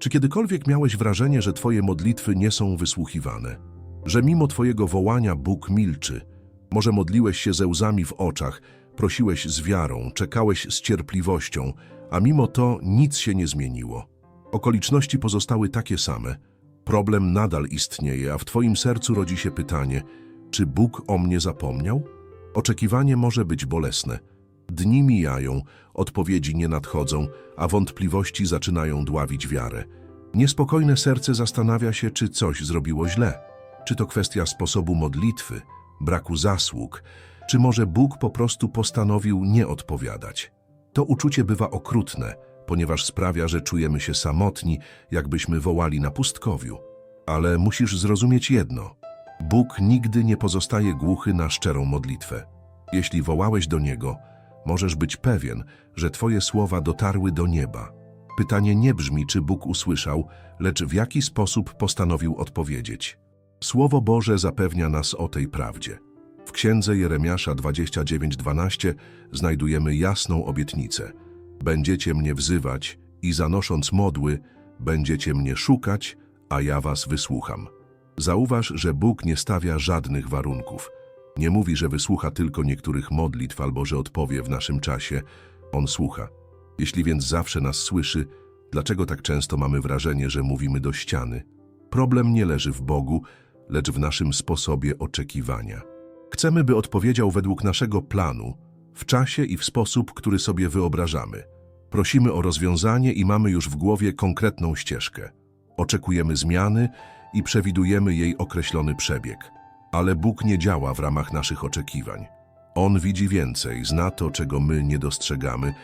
Czy kiedykolwiek miałeś wrażenie, że Twoje modlitwy nie są wysłuchiwane? Że mimo Twojego wołania Bóg milczy? Może modliłeś się ze łzami w oczach, prosiłeś z wiarą, czekałeś z cierpliwością, a mimo to nic się nie zmieniło. Okoliczności pozostały takie same. Problem nadal istnieje, a w Twoim sercu rodzi się pytanie, czy Bóg o mnie zapomniał? Oczekiwanie może być bolesne. Dni mijają, odpowiedzi nie nadchodzą, a wątpliwości zaczynają dławić wiarę. Niespokojne serce zastanawia się, czy coś zrobiło źle. Czy to kwestia sposobu modlitwy, braku zasług, czy może Bóg po prostu postanowił nie odpowiadać. To uczucie bywa okrutne, ponieważ sprawia, że czujemy się samotni, jakbyśmy wołali na pustkowiu. Ale musisz zrozumieć jedno. Bóg nigdy nie pozostaje głuchy na szczerą modlitwę. Jeśli wołałeś do Niego, możesz być pewien, że Twoje słowa dotarły do nieba. Pytanie nie brzmi, czy Bóg usłyszał, lecz w jaki sposób postanowił odpowiedzieć. Słowo Boże zapewnia nas o tej prawdzie. W księdze Jeremiasza 29:12 znajdujemy jasną obietnicę. Będziecie mnie wzywać i zanosząc modły, będziecie mnie szukać, a ja was wysłucham. Zauważ, że Bóg nie stawia żadnych warunków. Nie mówi, że wysłucha tylko niektórych modlitw albo że odpowie w naszym czasie. On słucha. Jeśli więc zawsze nas słyszy, dlaczego tak często mamy wrażenie, że mówimy do ściany? Problem nie leży w Bogu, lecz w naszym sposobie oczekiwania. Chcemy, by odpowiedział według naszego planu, w czasie i w sposób, który sobie wyobrażamy. Prosimy o rozwiązanie i mamy już w głowie konkretną ścieżkę. Oczekujemy zmiany i przewidujemy jej określony przebieg. Ale Bóg nie działa w ramach naszych oczekiwań. On widzi więcej, zna to, czego my nie dostrzegamy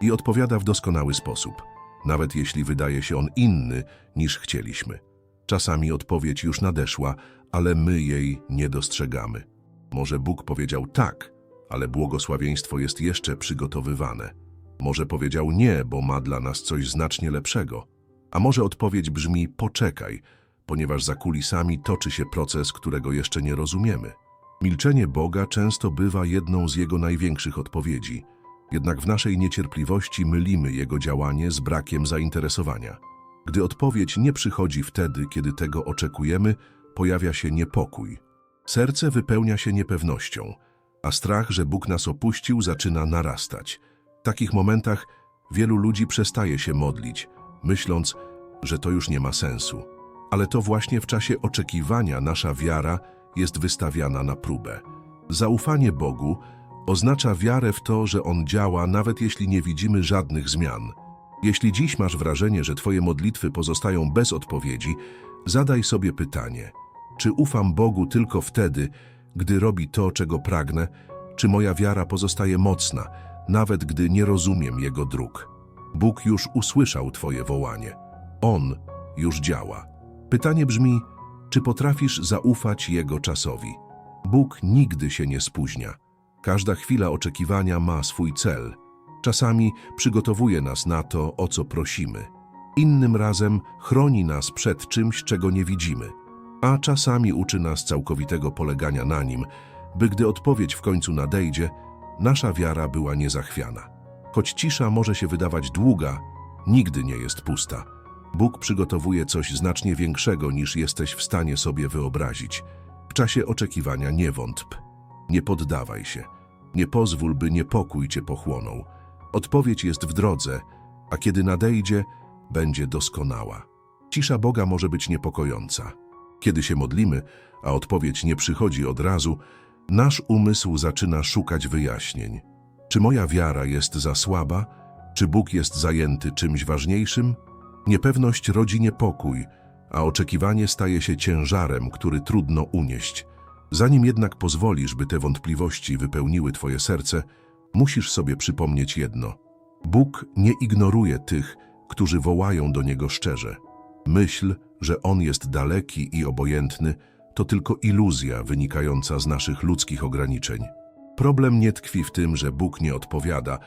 i odpowiada w doskonały sposób, nawet jeśli wydaje się on inny niż chcieliśmy. Czasami odpowiedź już nadeszła, ale my jej nie dostrzegamy. Może Bóg powiedział tak, ale błogosławieństwo jest jeszcze przygotowywane. Może powiedział nie, bo ma dla nas coś znacznie lepszego. A może odpowiedź brzmi poczekaj, ponieważ za kulisami toczy się proces, którego jeszcze nie rozumiemy. Milczenie Boga często bywa jedną z Jego największych odpowiedzi, jednak w naszej niecierpliwości mylimy Jego działanie z brakiem zainteresowania. Gdy odpowiedź nie przychodzi wtedy, kiedy tego oczekujemy, pojawia się niepokój. Serce wypełnia się niepewnością, a strach, że Bóg nas opuścił, zaczyna narastać. W takich momentach wielu ludzi przestaje się modlić, myśląc, że to już nie ma sensu. Ale to właśnie w czasie oczekiwania nasza wiara jest wystawiana na próbę. Zaufanie Bogu oznacza wiarę w to, że On działa, nawet jeśli nie widzimy żadnych zmian. Jeśli dziś masz wrażenie, że Twoje modlitwy pozostają bez odpowiedzi, zadaj sobie pytanie: czy ufam Bogu tylko wtedy, gdy robi to, czego pragnę, czy moja wiara pozostaje mocna, nawet gdy nie rozumiem Jego dróg? Bóg już usłyszał Twoje wołanie. On już działa. Pytanie brzmi, czy potrafisz zaufać Jego czasowi? Bóg nigdy się nie spóźnia. Każda chwila oczekiwania ma swój cel. Czasami przygotowuje nas na to, o co prosimy. Innym razem chroni nas przed czymś, czego nie widzimy. A czasami uczy nas całkowitego polegania na Nim, by gdy odpowiedź w końcu nadejdzie, nasza wiara była niezachwiana. Choć cisza może się wydawać długa, nigdy nie jest pusta. Bóg przygotowuje coś znacznie większego niż jesteś w stanie sobie wyobrazić. W czasie oczekiwania nie wątp. Nie poddawaj się. Nie pozwól, by niepokój cię pochłonął. Odpowiedź jest w drodze, a kiedy nadejdzie, będzie doskonała. Cisza Boga może być niepokojąca. Kiedy się modlimy, a odpowiedź nie przychodzi od razu, nasz umysł zaczyna szukać wyjaśnień. Czy moja wiara jest za słaba? Czy Bóg jest zajęty czymś ważniejszym? Niepewność rodzi niepokój, a oczekiwanie staje się ciężarem, który trudno unieść. Zanim jednak pozwolisz, by te wątpliwości wypełniły Twoje serce, musisz sobie przypomnieć jedno. Bóg nie ignoruje tych, którzy wołają do Niego szczerze. Myśl, że On jest daleki i obojętny, to tylko iluzja wynikająca z naszych ludzkich ograniczeń. Problem nie tkwi w tym, że Bóg nie odpowiada,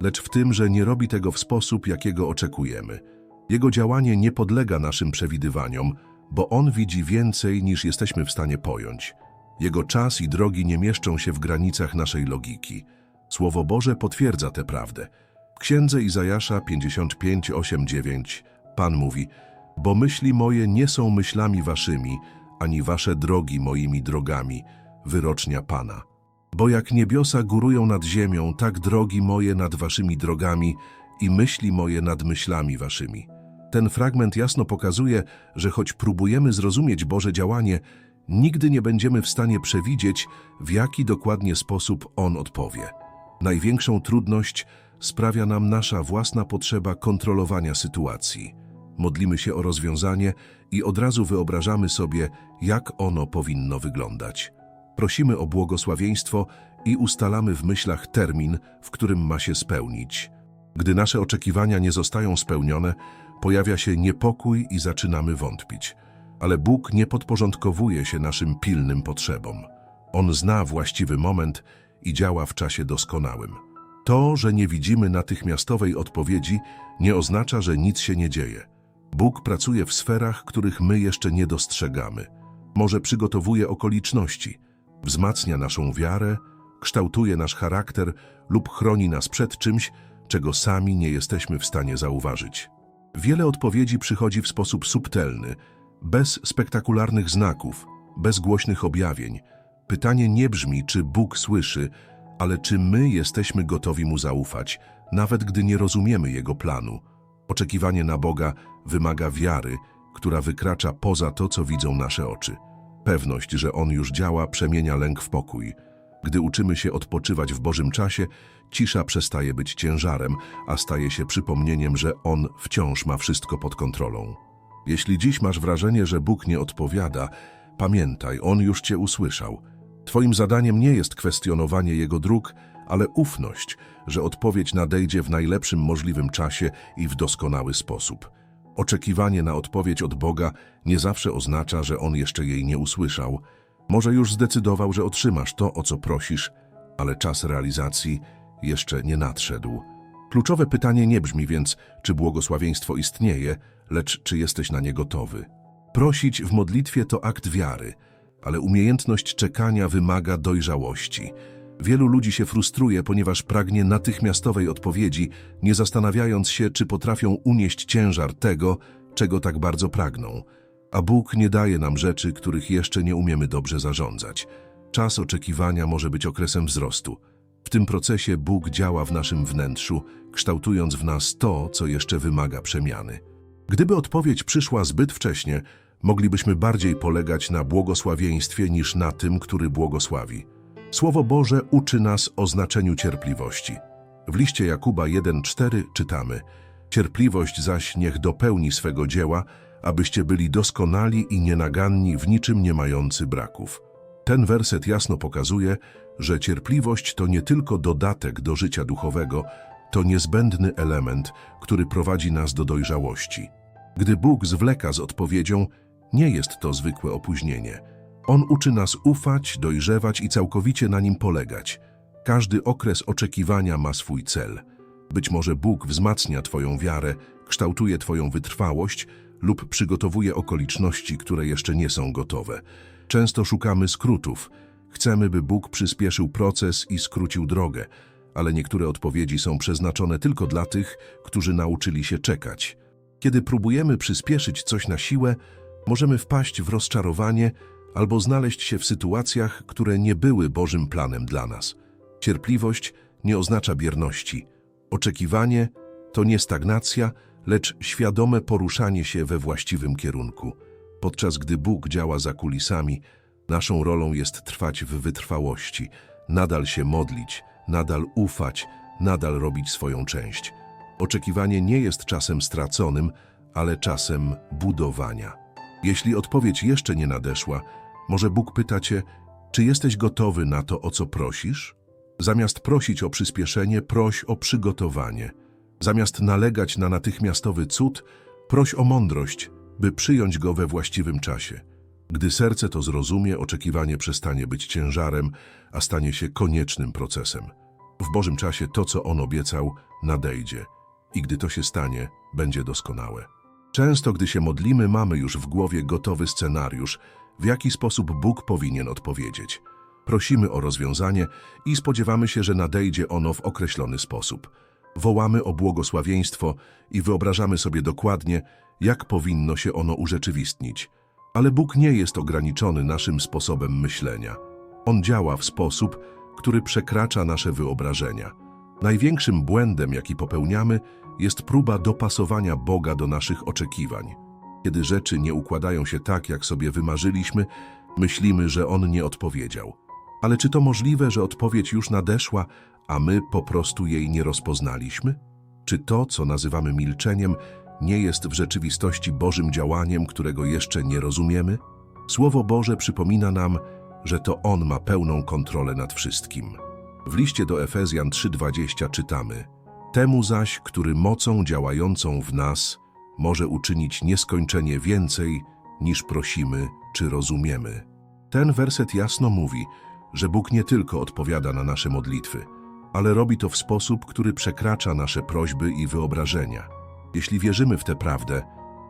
lecz w tym, że nie robi tego w sposób, jakiego oczekujemy. Jego działanie nie podlega naszym przewidywaniom, bo On widzi więcej niż jesteśmy w stanie pojąć. Jego czas i drogi nie mieszczą się w granicach naszej logiki. Słowo Boże potwierdza tę prawdę. W księdze Izajasza 55:8-9 Pan mówi: Bo myśli moje nie są myślami waszymi, ani wasze drogi moimi drogami, wyrocznia Pana. Bo jak niebiosa górują nad ziemią, tak drogi moje nad waszymi drogami i myśli moje nad myślami waszymi. Ten fragment jasno pokazuje, że choć próbujemy zrozumieć Boże działanie, nigdy nie będziemy w stanie przewidzieć, w jaki dokładnie sposób On odpowie. Największą trudność sprawia nam nasza własna potrzeba kontrolowania sytuacji. Modlimy się o rozwiązanie i od razu wyobrażamy sobie, jak ono powinno wyglądać. Prosimy o błogosławieństwo i ustalamy w myślach termin, w którym ma się spełnić. Gdy nasze oczekiwania nie zostają spełnione, pojawia się niepokój i zaczynamy wątpić. Ale Bóg nie podporządkowuje się naszym pilnym potrzebom. On zna właściwy moment i działa w czasie doskonałym. To, że nie widzimy natychmiastowej odpowiedzi, nie oznacza, że nic się nie dzieje. Bóg pracuje w sferach, których my jeszcze nie dostrzegamy. Może przygotowuje okoliczności, wzmacnia naszą wiarę, kształtuje nasz charakter lub chroni nas przed czymś, czego sami nie jesteśmy w stanie zauważyć. Wiele odpowiedzi przychodzi w sposób subtelny, bez spektakularnych znaków, bez głośnych objawień. Pytanie nie brzmi, czy Bóg słyszy, ale czy my jesteśmy gotowi Mu zaufać, nawet gdy nie rozumiemy Jego planu. Oczekiwanie na Boga wymaga wiary, która wykracza poza to, co widzą nasze oczy. Pewność, że On już działa, przemienia lęk w pokój. Gdy uczymy się odpoczywać w Bożym czasie, cisza przestaje być ciężarem, a staje się przypomnieniem, że On wciąż ma wszystko pod kontrolą. Jeśli dziś masz wrażenie, że Bóg nie odpowiada, pamiętaj, On już Cię usłyszał. Twoim zadaniem nie jest kwestionowanie Jego dróg, ale ufność, że odpowiedź nadejdzie w najlepszym możliwym czasie i w doskonały sposób. Oczekiwanie na odpowiedź od Boga nie zawsze oznacza, że On jeszcze jej nie usłyszał. Może już zdecydował, że otrzymasz to, o co prosisz, ale czas realizacji jeszcze nie nadszedł. Kluczowe pytanie nie brzmi więc, czy błogosławieństwo istnieje, lecz czy jesteś na nie gotowy. Prosić w modlitwie to akt wiary, ale umiejętność czekania wymaga dojrzałości. Wielu ludzi się frustruje, ponieważ pragnie natychmiastowej odpowiedzi, nie zastanawiając się, czy potrafią unieść ciężar tego, czego tak bardzo pragną. A Bóg nie daje nam rzeczy, których jeszcze nie umiemy dobrze zarządzać. Czas oczekiwania może być okresem wzrostu. W tym procesie Bóg działa w naszym wnętrzu, kształtując w nas to, co jeszcze wymaga przemiany. Gdyby odpowiedź przyszła zbyt wcześnie, moglibyśmy bardziej polegać na błogosławieństwie niż na tym, który błogosławi. Słowo Boże uczy nas o znaczeniu cierpliwości. W liście Jakuba 1,4 czytamy Cierpliwość zaś niech dopełni swego dzieła, abyście byli doskonali i nienaganni w niczym nie mający braków. Ten werset jasno pokazuje, że cierpliwość to nie tylko dodatek do życia duchowego, to niezbędny element, który prowadzi nas do dojrzałości. Gdy Bóg zwleka z odpowiedzią, nie jest to zwykłe opóźnienie. On uczy nas ufać, dojrzewać i całkowicie na nim polegać. Każdy okres oczekiwania ma swój cel. Być może Bóg wzmacnia Twoją wiarę, kształtuje Twoją wytrwałość lub przygotowuje okoliczności, które jeszcze nie są gotowe. Często szukamy skrótów. Chcemy, by Bóg przyspieszył proces i skrócił drogę, ale niektóre odpowiedzi są przeznaczone tylko dla tych, którzy nauczyli się czekać. Kiedy próbujemy przyspieszyć coś na siłę, możemy wpaść w rozczarowanie albo znaleźć się w sytuacjach, które nie były Bożym planem dla nas. Cierpliwość nie oznacza bierności. Oczekiwanie to nie stagnacja, lecz świadome poruszanie się we właściwym kierunku. Podczas gdy Bóg działa za kulisami, naszą rolą jest trwać w wytrwałości, nadal się modlić, nadal ufać, nadal robić swoją część. Oczekiwanie nie jest czasem straconym, ale czasem budowania. Jeśli odpowiedź jeszcze nie nadeszła, może Bóg pyta cię, czy jesteś gotowy na to, o co prosisz? Zamiast prosić o przyspieszenie, proś o przygotowanie. Zamiast nalegać na natychmiastowy cud, proś o mądrość, by przyjąć go we właściwym czasie. Gdy serce to zrozumie, oczekiwanie przestanie być ciężarem, a stanie się koniecznym procesem. W Bożym czasie to, co On obiecał, nadejdzie. I gdy to się stanie, będzie doskonałe. Często, gdy się modlimy, mamy już w głowie gotowy scenariusz, w jaki sposób Bóg powinien odpowiedzieć. Prosimy o rozwiązanie i spodziewamy się, że nadejdzie ono w określony sposób. Wołamy o błogosławieństwo i wyobrażamy sobie dokładnie, jak powinno się ono urzeczywistnić. Ale Bóg nie jest ograniczony naszym sposobem myślenia. On działa w sposób, który przekracza nasze wyobrażenia. Największym błędem, jaki popełniamy, jest próba dopasowania Boga do naszych oczekiwań. Kiedy rzeczy nie układają się tak, jak sobie wymarzyliśmy, myślimy, że On nie odpowiedział. Ale czy to możliwe, że odpowiedź już nadeszła, a my po prostu jej nie rozpoznaliśmy? Czy to, co nazywamy milczeniem, nie jest w rzeczywistości Bożym działaniem, którego jeszcze nie rozumiemy? Słowo Boże przypomina nam, że to On ma pełną kontrolę nad wszystkim. W liście do Efezjan 3:20 czytamy: Temu zaś, który mocą działającą w nas może uczynić nieskończenie więcej, niż prosimy czy rozumiemy. Ten werset jasno mówi, że Bóg nie tylko odpowiada na nasze modlitwy, ale robi to w sposób, który przekracza nasze prośby i wyobrażenia. Jeśli wierzymy w tę prawdę,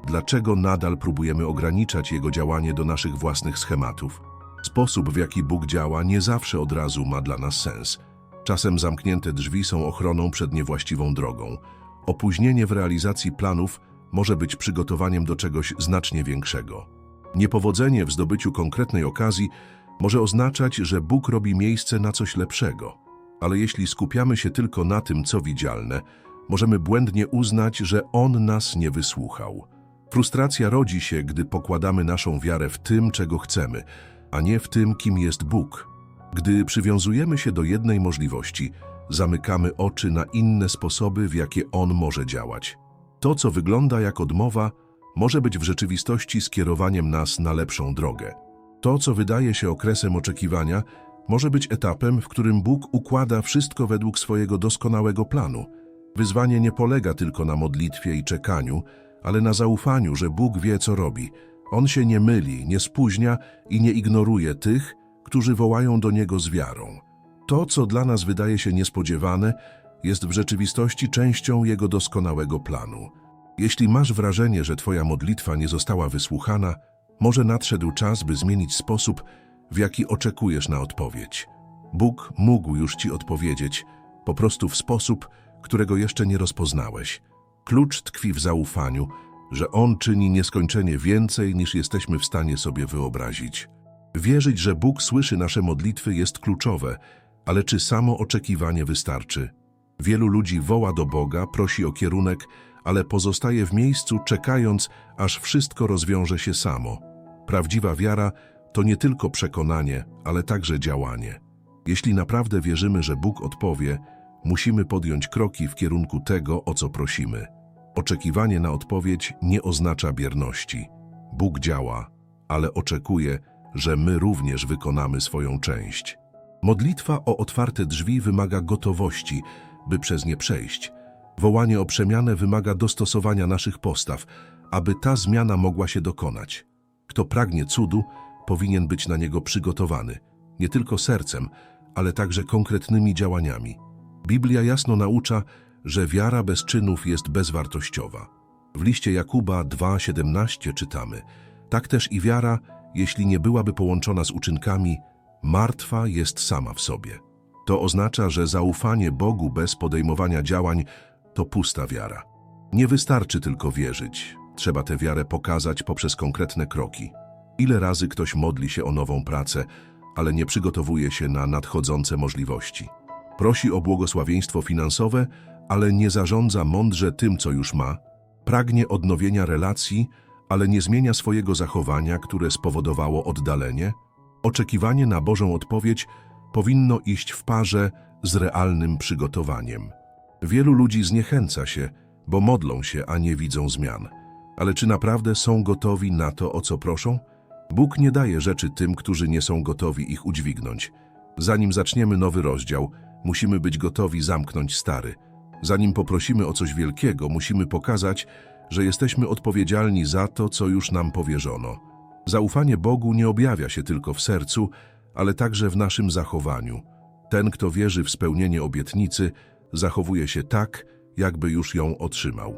dlaczego nadal próbujemy ograniczać Jego działanie do naszych własnych schematów? Sposób, w jaki Bóg działa, nie zawsze od razu ma dla nas sens. Czasem zamknięte drzwi są ochroną przed niewłaściwą drogą. Opóźnienie w realizacji planów może być przygotowaniem do czegoś znacznie większego. Niepowodzenie w zdobyciu konkretnej okazji może oznaczać, że Bóg robi miejsce na coś lepszego. Ale jeśli skupiamy się tylko na tym, co widzialne, możemy błędnie uznać, że On nas nie wysłuchał. Frustracja rodzi się, gdy pokładamy naszą wiarę w tym, czego chcemy, a nie w tym, kim jest Bóg. Gdy przywiązujemy się do jednej możliwości, zamykamy oczy na inne sposoby, w jakie On może działać. To, co wygląda jak odmowa, może być w rzeczywistości skierowaniem nas na lepszą drogę. To, co wydaje się okresem oczekiwania, może być etapem, w którym Bóg układa wszystko według swojego doskonałego planu. Wyzwanie nie polega tylko na modlitwie i czekaniu, ale na zaufaniu, że Bóg wie, co robi. On się nie myli, nie spóźnia i nie ignoruje tych, którzy wołają do Niego z wiarą. To, co dla nas wydaje się niespodziewane, jest w rzeczywistości częścią Jego doskonałego planu. Jeśli masz wrażenie, że Twoja modlitwa nie została wysłuchana, może nadszedł czas, by zmienić sposób, w jaki oczekujesz na odpowiedź. Bóg mógł już Ci odpowiedzieć, po prostu w sposób, którego jeszcze nie rozpoznałeś. Klucz tkwi w zaufaniu, że On czyni nieskończenie więcej, niż jesteśmy w stanie sobie wyobrazić. Wierzyć, że Bóg słyszy nasze modlitwy jest kluczowe, ale czy samo oczekiwanie wystarczy? Wielu ludzi woła do Boga, prosi o kierunek, ale pozostaje w miejscu, czekając, aż wszystko rozwiąże się samo. Prawdziwa wiara to nie tylko przekonanie, ale także działanie. Jeśli naprawdę wierzymy, że Bóg odpowie, musimy podjąć kroki w kierunku tego, o co prosimy. Oczekiwanie na odpowiedź nie oznacza bierności. Bóg działa, ale oczekuje, że my również wykonamy swoją część. Modlitwa o otwarte drzwi wymaga gotowości, by przez nie przejść. Wołanie o przemianę wymaga dostosowania naszych postaw, aby ta zmiana mogła się dokonać. Kto pragnie cudu, powinien być na niego przygotowany, nie tylko sercem, ale także konkretnymi działaniami. Biblia jasno naucza, że wiara bez czynów jest bezwartościowa. W liście Jakuba 2,17 czytamy: Tak też i wiara, jeśli nie byłaby połączona z uczynkami, martwa jest sama w sobie. To oznacza, że zaufanie Bogu bez podejmowania działań to pusta wiara. Nie wystarczy tylko wierzyć, trzeba tę wiarę pokazać poprzez konkretne kroki. Ile razy ktoś modli się o nową pracę, ale nie przygotowuje się na nadchodzące możliwości. Prosi o błogosławieństwo finansowe, ale nie zarządza mądrze tym, co już ma. Pragnie odnowienia relacji, ale nie zmienia swojego zachowania, które spowodowało oddalenie. Oczekiwanie na Bożą odpowiedź powinno iść w parze z realnym przygotowaniem. Wielu ludzi zniechęca się, bo modlą się, a nie widzą zmian. Ale czy naprawdę są gotowi na to, o co proszą? Bóg nie daje rzeczy tym, którzy nie są gotowi ich udźwignąć. Zanim zaczniemy nowy rozdział, musimy być gotowi zamknąć stary. Zanim poprosimy o coś wielkiego, musimy pokazać, że jesteśmy odpowiedzialni za to, co już nam powierzono. Zaufanie Bogu nie objawia się tylko w sercu, ale także w naszym zachowaniu. Ten, kto wierzy w spełnienie obietnicy, zachowuje się tak, jakby już ją otrzymał.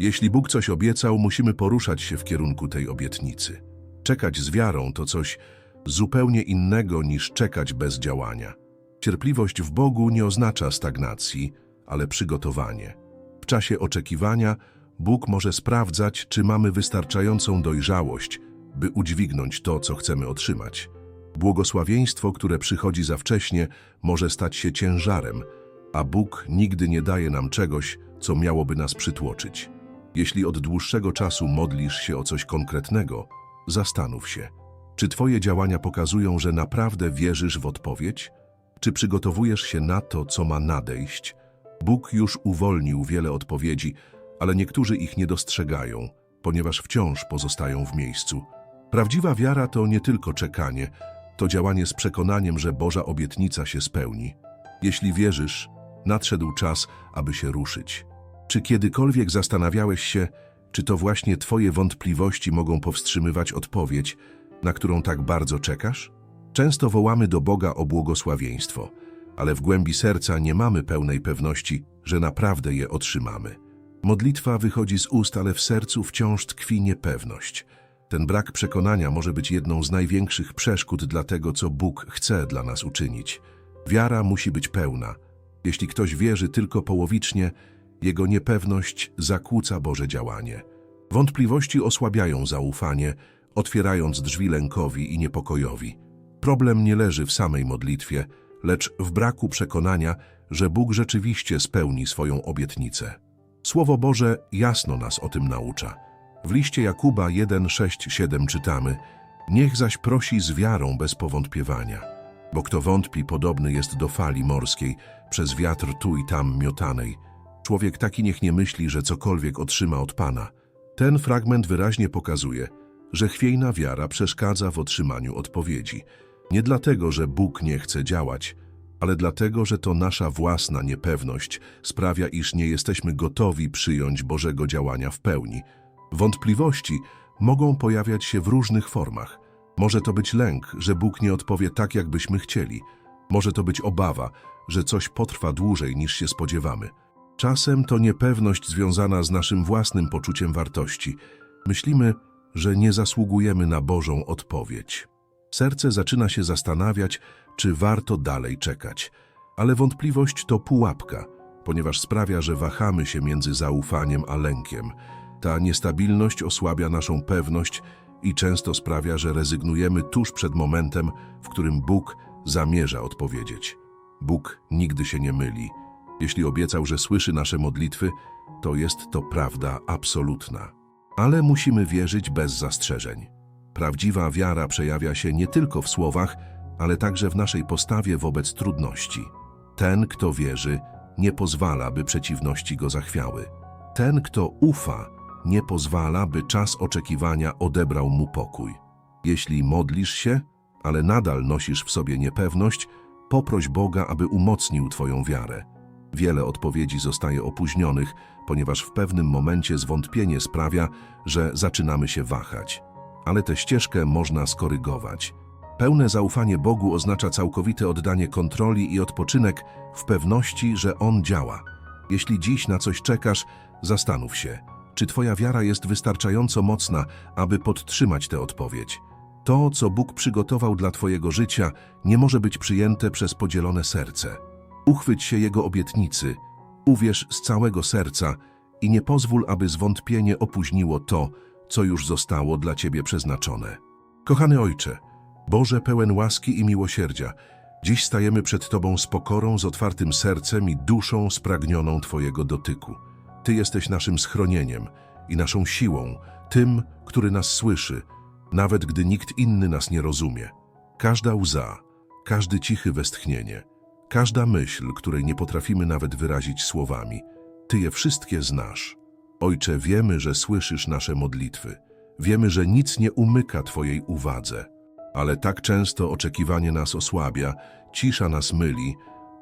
Jeśli Bóg coś obiecał, musimy poruszać się w kierunku tej obietnicy. Czekać z wiarą to coś zupełnie innego niż czekać bez działania. Cierpliwość w Bogu nie oznacza stagnacji, ale przygotowanie. W czasie oczekiwania Bóg może sprawdzać, czy mamy wystarczającą dojrzałość, by udźwignąć to, co chcemy otrzymać. Błogosławieństwo, które przychodzi za wcześnie, może stać się ciężarem, a Bóg nigdy nie daje nam czegoś, co miałoby nas przytłoczyć. Jeśli od dłuższego czasu modlisz się o coś konkretnego, zastanów się, czy Twoje działania pokazują, że naprawdę wierzysz w odpowiedź? Czy przygotowujesz się na to, co ma nadejść? Bóg już uwolnił wiele odpowiedzi, ale niektórzy ich nie dostrzegają, ponieważ wciąż pozostają w miejscu. Prawdziwa wiara to nie tylko czekanie, to działanie z przekonaniem, że Boża obietnica się spełni. Jeśli wierzysz, nadszedł czas, aby się ruszyć. Czy kiedykolwiek zastanawiałeś się, czy to właśnie Twoje wątpliwości mogą powstrzymywać odpowiedź, na którą tak bardzo czekasz? Często wołamy do Boga o błogosławieństwo, ale w głębi serca nie mamy pełnej pewności, że naprawdę je otrzymamy. Modlitwa wychodzi z ust, ale w sercu wciąż tkwi niepewność. Ten brak przekonania może być jedną z największych przeszkód dla tego, co Bóg chce dla nas uczynić. Wiara musi być pełna. Jeśli ktoś wierzy tylko połowicznie, jego niepewność zakłóca Boże działanie. Wątpliwości osłabiają zaufanie, otwierając drzwi lękowi i niepokojowi. Problem nie leży w samej modlitwie, lecz w braku przekonania, że Bóg rzeczywiście spełni swoją obietnicę. Słowo Boże jasno nas o tym naucza. W liście Jakuba 1, 6, 7 czytamy Niech zaś prosi z wiarą bez powątpiewania. Bo kto wątpi, podobny jest do fali morskiej, przez wiatr tu i tam miotanej. Człowiek taki niech nie myśli, że cokolwiek otrzyma od Pana. Ten fragment wyraźnie pokazuje, że chwiejna wiara przeszkadza w otrzymaniu odpowiedzi. Nie dlatego, że Bóg nie chce działać, ale dlatego, że to nasza własna niepewność sprawia, iż nie jesteśmy gotowi przyjąć Bożego działania w pełni. Wątpliwości mogą pojawiać się w różnych formach. Może to być lęk, że Bóg nie odpowie tak, jakbyśmy chcieli. Może to być obawa, że coś potrwa dłużej niż się spodziewamy. Czasem to niepewność związana z naszym własnym poczuciem wartości. Myślimy, że nie zasługujemy na Bożą odpowiedź. Serce zaczyna się zastanawiać, czy warto dalej czekać. Ale wątpliwość to pułapka, ponieważ sprawia, że wahamy się między zaufaniem a lękiem. Ta niestabilność osłabia naszą pewność i często sprawia, że rezygnujemy tuż przed momentem, w którym Bóg zamierza odpowiedzieć. Bóg nigdy się nie myli. Jeśli obiecał, że słyszy nasze modlitwy, to jest to prawda absolutna. Ale musimy wierzyć bez zastrzeżeń. Prawdziwa wiara przejawia się nie tylko w słowach, ale także w naszej postawie wobec trudności. Ten, kto wierzy, nie pozwala, by przeciwności go zachwiały. Ten, kto ufa, nie pozwala, by czas oczekiwania odebrał mu pokój. Jeśli modlisz się, ale nadal nosisz w sobie niepewność, poproś Boga, aby umocnił Twoją wiarę. Wiele odpowiedzi zostaje opóźnionych, ponieważ w pewnym momencie zwątpienie sprawia, że zaczynamy się wahać. Ale tę ścieżkę można skorygować. Pełne zaufanie Bogu oznacza całkowite oddanie kontroli i odpoczynek w pewności, że On działa. Jeśli dziś na coś czekasz, zastanów się, czy Twoja wiara jest wystarczająco mocna, aby podtrzymać tę odpowiedź. To, co Bóg przygotował dla Twojego życia, nie może być przyjęte przez podzielone serce. Uchwyć się Jego obietnicy, uwierz z całego serca i nie pozwól, aby zwątpienie opóźniło to, co już zostało dla Ciebie przeznaczone. Kochany Ojcze, Boże pełen łaski i miłosierdzia, dziś stajemy przed Tobą z pokorą, z otwartym sercem i duszą spragnioną Twojego dotyku. Ty jesteś naszym schronieniem i naszą siłą, tym, który nas słyszy, nawet gdy nikt inny nas nie rozumie. Każda łza, każdy cichy westchnienie, każda myśl, której nie potrafimy nawet wyrazić słowami, Ty je wszystkie znasz. Ojcze, wiemy, że słyszysz nasze modlitwy. Wiemy, że nic nie umyka Twojej uwadze. Ale tak często oczekiwanie nas osłabia, cisza nas myli,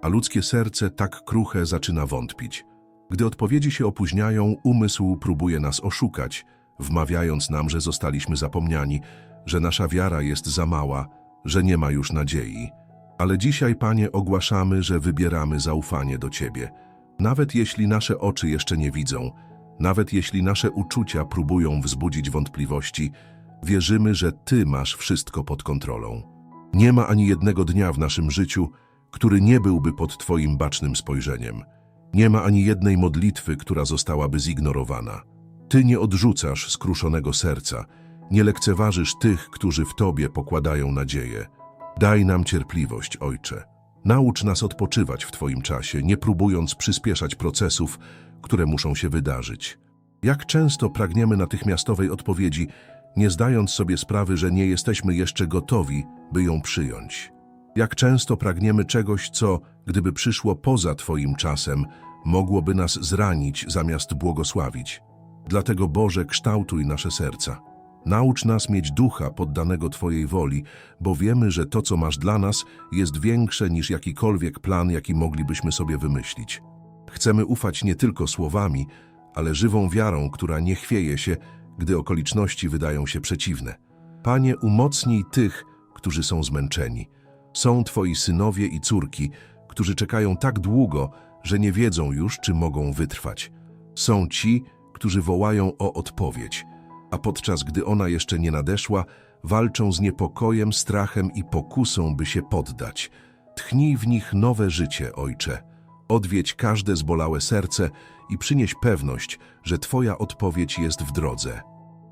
a ludzkie serce tak kruche zaczyna wątpić. Gdy odpowiedzi się opóźniają, umysł próbuje nas oszukać, wmawiając nam, że zostaliśmy zapomniani, że nasza wiara jest za mała, że nie ma już nadziei. Ale dzisiaj, Panie, ogłaszamy, że wybieramy zaufanie do Ciebie. Nawet jeśli nasze oczy jeszcze nie widzą, nawet jeśli nasze uczucia próbują wzbudzić wątpliwości, wierzymy, że Ty masz wszystko pod kontrolą. Nie ma ani jednego dnia w naszym życiu, który nie byłby pod Twoim bacznym spojrzeniem. Nie ma ani jednej modlitwy, która zostałaby zignorowana. Ty nie odrzucasz skruszonego serca, nie lekceważysz tych, którzy w Tobie pokładają nadzieję. Daj nam cierpliwość, Ojcze. Naucz nas odpoczywać w Twoim czasie, nie próbując przyspieszać procesów, które muszą się wydarzyć. Jak często pragniemy natychmiastowej odpowiedzi, nie zdając sobie sprawy, że nie jesteśmy jeszcze gotowi, by ją przyjąć. Jak często pragniemy czegoś, co, gdyby przyszło poza Twoim czasem, mogłoby nas zranić zamiast błogosławić. Dlatego Boże, kształtuj nasze serca. Naucz nas mieć ducha poddanego Twojej woli, bo wiemy, że to, co masz dla nas, jest większe niż jakikolwiek plan, jaki moglibyśmy sobie wymyślić. Chcemy ufać nie tylko słowami, ale żywą wiarą, która nie chwieje się, gdy okoliczności wydają się przeciwne. Panie, umocnij tych, którzy są zmęczeni. Są Twoi synowie i córki, którzy czekają tak długo, że nie wiedzą już, czy mogą wytrwać. Są ci, którzy wołają o odpowiedź, a podczas gdy ona jeszcze nie nadeszła, walczą z niepokojem, strachem i pokusą, by się poddać. Tchnij w nich nowe życie, Ojcze. Odwiedź każde zbolałe serce i przynieś pewność, że Twoja odpowiedź jest w drodze.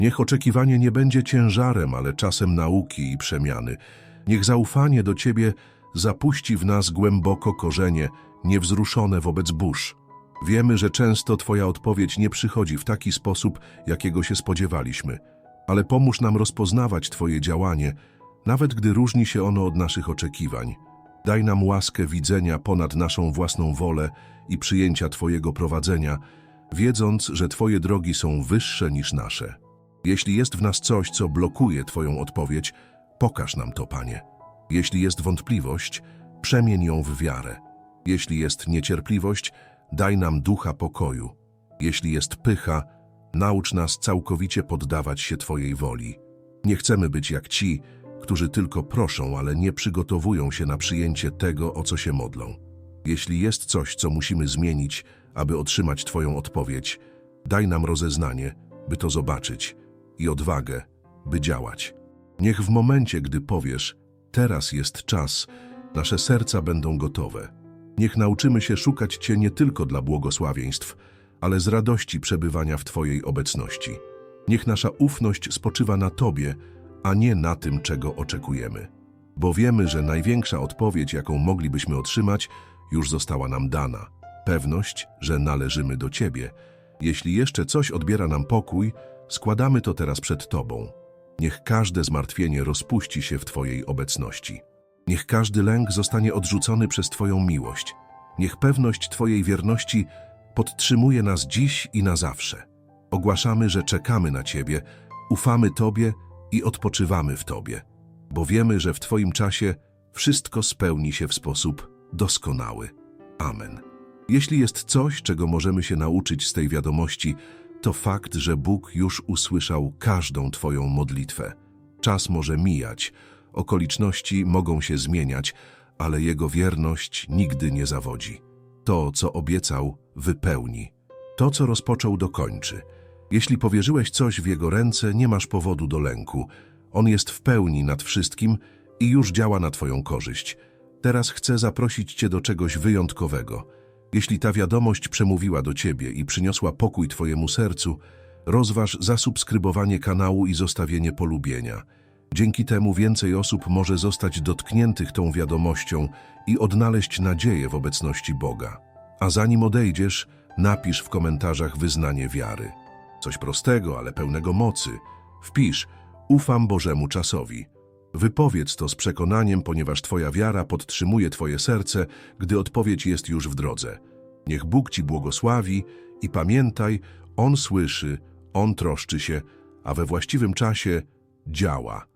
Niech oczekiwanie nie będzie ciężarem, ale czasem nauki i przemiany. Niech zaufanie do Ciebie zapuści w nas głęboko korzenie, niewzruszone wobec burz. Wiemy, że często Twoja odpowiedź nie przychodzi w taki sposób, jakiego się spodziewaliśmy, ale pomóż nam rozpoznawać Twoje działanie, nawet gdy różni się ono od naszych oczekiwań. Daj nam łaskę widzenia ponad naszą własną wolę i przyjęcia Twojego prowadzenia, wiedząc, że Twoje drogi są wyższe niż nasze. Jeśli jest w nas coś, co blokuje Twoją odpowiedź, pokaż nam to, Panie. Jeśli jest wątpliwość, przemień ją w wiarę. Jeśli jest niecierpliwość, daj nam ducha pokoju. Jeśli jest pycha, naucz nas całkowicie poddawać się Twojej woli. Nie chcemy być jak ci, którzy tylko proszą, ale nie przygotowują się na przyjęcie tego, o co się modlą. Jeśli jest coś, co musimy zmienić, aby otrzymać Twoją odpowiedź, daj nam rozeznanie, by to zobaczyć i odwagę, by działać. Niech w momencie, gdy powiesz, teraz jest czas, nasze serca będą gotowe. Niech nauczymy się szukać Cię nie tylko dla błogosławieństw, ale z radości przebywania w Twojej obecności. Niech nasza ufność spoczywa na Tobie, a nie na tym, czego oczekujemy. Bo wiemy, że największa odpowiedź, jaką moglibyśmy otrzymać, już została nam dana. Pewność, że należymy do Ciebie. Jeśli jeszcze coś odbiera nam pokój, składamy to teraz przed Tobą. Niech każde zmartwienie rozpuści się w Twojej obecności. Niech każdy lęk zostanie odrzucony przez Twoją miłość. Niech pewność Twojej wierności podtrzymuje nas dziś i na zawsze. Ogłaszamy, że czekamy na Ciebie, ufamy Tobie i odpoczywamy w Tobie, bo wiemy, że w Twoim czasie wszystko spełni się w sposób doskonały. Amen. Jeśli jest coś, czego możemy się nauczyć z tej wiadomości, to fakt, że Bóg już usłyszał każdą Twoją modlitwę. Czas może mijać, okoliczności mogą się zmieniać, ale Jego wierność nigdy nie zawodzi. To, co obiecał, wypełni. To, co rozpoczął, dokończy. Jeśli powierzyłeś coś w Jego ręce, nie masz powodu do lęku. On jest w pełni nad wszystkim i już działa na Twoją korzyść. Teraz chcę zaprosić Cię do czegoś wyjątkowego. Jeśli ta wiadomość przemówiła do Ciebie i przyniosła pokój Twojemu sercu, rozważ zasubskrybowanie kanału i zostawienie polubienia. Dzięki temu więcej osób może zostać dotkniętych tą wiadomością i odnaleźć nadzieję w obecności Boga. A zanim odejdziesz, napisz w komentarzach wyznanie wiary. Coś prostego, ale pełnego mocy. Wpisz ufam Bożemu czasowi. Wypowiedz to z przekonaniem, ponieważ Twoja wiara podtrzymuje Twoje serce, gdy odpowiedź jest już w drodze. Niech Bóg Ci błogosławi i pamiętaj, On słyszy, On troszczy się, a we właściwym czasie działa.